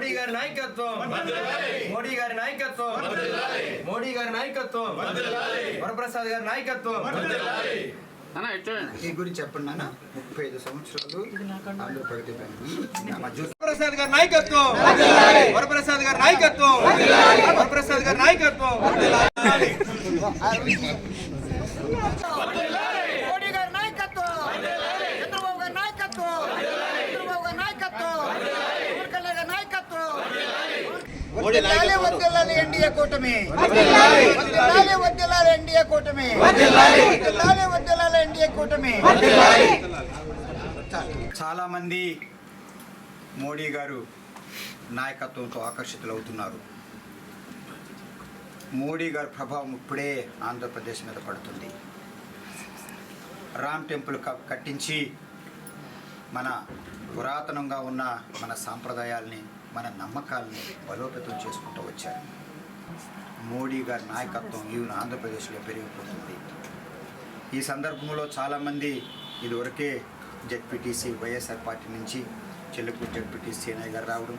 మోడీ గారి నాయకత్వం. మోడీ గారి నాయకత్వం. మోడీ గారి నాయకత్వం. వరప్రసాద్ గారి నాయకత్వం. ఈ గురించి చెప్పండి నాన్న. ముప్పై ఐదు సంవత్సరాలు ఆంధ్ర ప్రగతి బ్యాంక్ వరప్రసాద్ గారి నాయకత్వం. వరప్రసాద్ గారి నాయకత్వం. వరప్రసాద్ గారి నాయకత్వం మోడీ గారి నాయకత్వం చంద్రబాబు గారి నాయకత్వం చంద్రబాబు గారి నాయకత్వం పవన్ కళ్యాణ్ గారి నాయకత్వం ఎన్డీఏ కూటమి. ఎన్డీఏ కూటమి. ఎన్డీఏ కూటమి. చాలా మంది మోడీ గారు నాయకత్వంతో ఆకర్షితులవుతున్నారు. మోడీ గారి ప్రభావం ఇప్పుడే ఆంధ్రప్రదేశ్ మీద పడుతుంది. రామ్ టెంపుల్ క- కట్టించి మన పురాతనంగా ఉన్న మన సాంప్రదాయాల్ని మన నమ్మకాలను బలోపేతం చేసుకుంటూ వచ్చారు. మోడీ గారి నాయకత్వం ఈవెన్ ఆంధ్రప్రదేశ్లో పెరిగిపోతుంది. ఈ సందర్భంలో చాలామంది ఇదివరకే జెడ్పీటీసీ వైఎస్ఆర్ పార్టీ నుంచి చెల్లుకు జెడ్పీటీసీ అనే గారు రావడం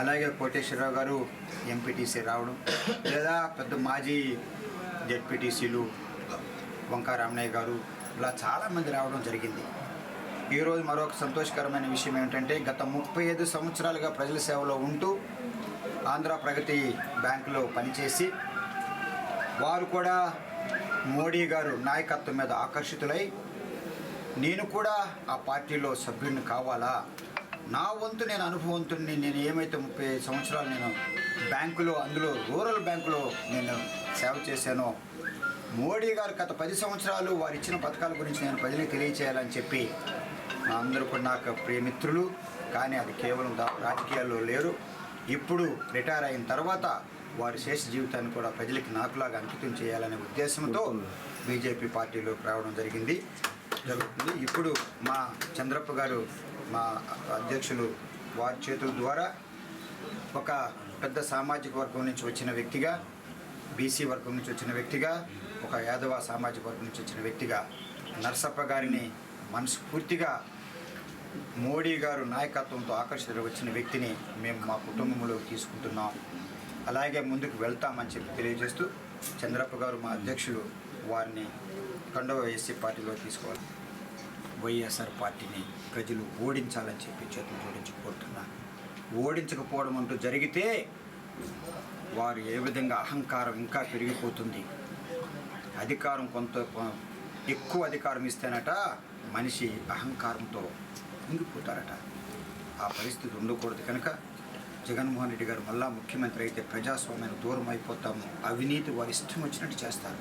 అలాగే కోటేశ్వరరావు గారు ఎంపీటీసీ రావడం లేదా పెద్ద మాజీ జెడ్పీటీసీలు వంకారామయ్య గారు ఇలా చాలామంది రావడం జరిగింది. ఈరోజు మరొక సంతోషకరమైన విషయం ఏమిటంటే గత ముప్పై ఐదు సంవత్సరాలుగా ప్రజల సేవలో ఉంటూ ఆంధ్ర ప్రగతి బ్యాంకులో పనిచేసి వారు కూడా మోడీ గారు నాయకత్వం మీద ఆకర్షితులై నేను కూడా ఆ పార్టీలో సభ్యుడిని కావాలా? నా వంతు నేను అనుభవంతుడిని నేను ఏమైతే ముప్పై ఐదు సంవత్సరాలు నేను బ్యాంకులో అందులో రూరల్ బ్యాంకులో నేను సేవ చేశానో మోడీ గారు గత పది సంవత్సరాలు వారు ఇచ్చిన పథకాల గురించి నేను ప్రజలకు తెలియచేయాలని చెప్పి అందరూ కూడా నాకు ప్రియమిత్రులు కానీ అది కేవలం రాజకీయాల్లో లేరు. ఇప్పుడు రిటైర్ అయిన తర్వాత వారి శేష జీవితాన్ని కూడా ప్రజలకి నాకులాగా అంకితం చేయాలనే ఉద్దేశంతో బీజేపీ పార్టీలోకి రావడం జరిగింది. జరుగుతుంది. ఇప్పుడు మా చంద్రప్ప గారు మా అధ్యక్షులు వారి చేతుల ద్వారా ఒక పెద్ద సామాజిక వర్గం నుంచి వచ్చిన వ్యక్తిగా బీసీ వర్గం నుంచి వచ్చిన వ్యక్తిగా ఒక యాదవ సామాజిక వర్గం నుంచి వచ్చిన వ్యక్తిగా నరసప్ప గారిని మనస్ఫూర్తిగా మోడీ గారు నాయకత్వంతో ఆకర్షితులు వచ్చిన వ్యక్తిని మేము మా కుటుంబంలో తీసుకుంటున్నాం. అలాగే ముందుకు వెళ్తామని చెప్పి తెలియజేస్తూ చంద్రప్ప గారు మా అధ్యక్షులు వారిని కండవ ఎస్సీ పార్టీలో తీసుకోవాలి. వైఎస్ఆర్ పార్టీని ప్రజలు ఓడించాలని చెప్పి చేతులు జోడించి కోరుతున్నారు ఓడించకపోవడం అంటూ జరిగితే వారు ఏ విధంగా అహంకారం ఇంకా పెరిగిపోతుంది? అధికారం కొంత కొ- ఎక్కువ అధికారం ఇస్తేనట మనిషి అహంకారంతో ఉండిపోతారట ఆ పరిస్థితి ఉండకూడదు కనుక జగన్మోహన్ రెడ్డి గారు మళ్ళా ముఖ్యమంత్రి అయితే ప్రజాస్వామ్యానికి దూరం అయిపోతాము అవినీతి వారి ఇష్టం వచ్చినట్టు చేస్తారు.